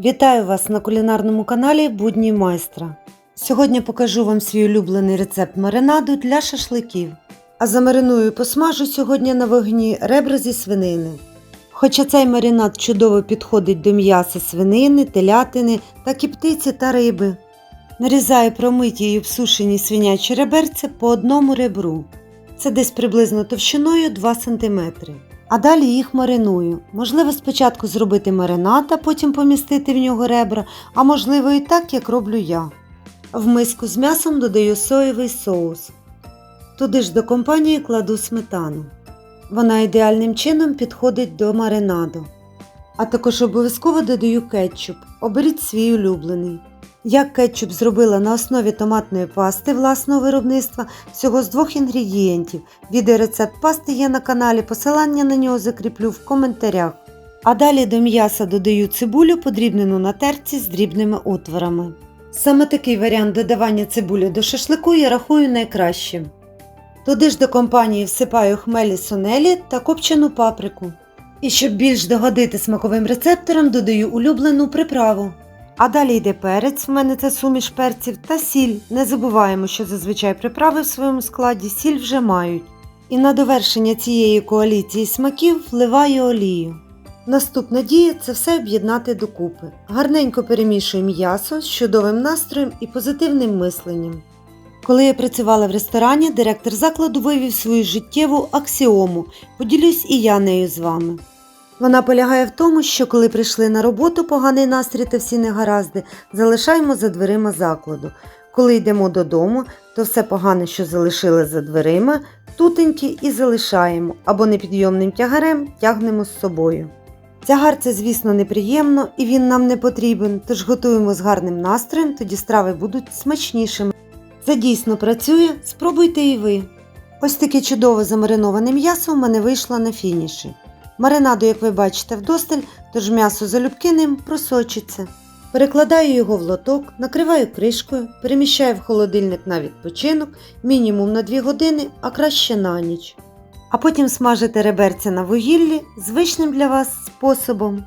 Вітаю вас на кулінарному каналі Будні майстра. Сьогодні покажу вам свій улюблений рецепт маринаду для шашликів. А замариную і посмажу сьогодні на вогні ребра зі свинини. Хоча цей маринад чудово підходить до м'яса свинини, телятини, так і птиці та риби. Нарізаю промиті і обсушені свинячі реберця по одному ребру. Це десь приблизно товщиною 2 см. А далі їх мариную. Можливо, спочатку зробити маринад, а потім помістити в нього ребра, а можливо і так, як роблю я. В миску з м'ясом додаю соєвий соус. Туди ж до компанії кладу сметану. Вона ідеальним чином підходить до маринаду. А також обов'язково додаю кетчуп. Оберіть свій улюблений. Я кетчуп зробила на основі томатної пасти власного виробництва всього з двох інгредієнтів. Відеорецепт пасти є на каналі, посилання на нього закріплю в коментарях. А далі до м'яса додаю цибулю, подрібнену на терці з дрібними отворами. Саме такий варіант додавання цибулі до шашлику я рахую найкращим. Туди ж до компанії всипаю хмелі сонелі та копчену паприку. І щоб більш догодити смаковим рецепторам, додаю улюблену приправу. А далі йде перець, в мене це суміш перців та сіль. Не забуваємо, що зазвичай приправи в своєму складі сіль вже мають. І на довершення цієї коаліції смаків вливаю олію. Наступна дія це все об'єднати докупи. Гарненько перемішую м'ясо з чудовим настроєм і позитивним мисленням. Коли я працювала в ресторані, директор закладу вивів свою життєву аксіому. Поділюсь і я нею з вами. Вона полягає в тому, що коли прийшли на роботу поганий настрій та всі негаразди, залишаємо за дверима закладу. Коли йдемо додому, то все погане, що залишили за дверима, тутеньки і залишаємо або непідйомним тягарем тягнемо з собою. Тягар це, звісно, неприємно і він нам не потрібен, тож готуємо з гарним настроєм, тоді страви будуть смачнішими. Це дійсно працює, спробуйте і ви. Ось таке чудово замариноване м'ясо в мене вийшло на фініші. Маринаду, як ви бачите, вдосталь, тож м'ясо залюбки ним просочиться. Перекладаю його в лоток, накриваю кришкою, переміщаю в холодильник на відпочинок мінімум на 2 години, а краще на ніч. А потім смажите реберця на вугіллі звичним для вас способом.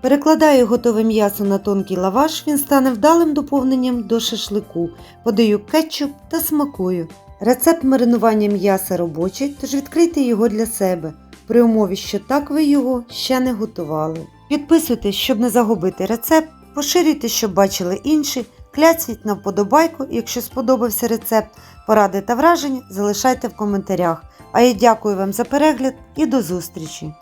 Перекладаю готове м'ясо на тонкий лаваш, він стане вдалим доповненням до шашлику. Подаю кетчуп та смакую. Рецепт маринування м'яса робочий, тож відкрийте його для себе, при умові, що так ви його ще не готували. Підписуйтесь, щоб не загубити рецепт, поширюйте, щоб бачили інші, кляцніть на вподобайку, якщо сподобався рецепт, поради та враження залишайте в коментарях. А я дякую вам за перегляд і до зустрічі!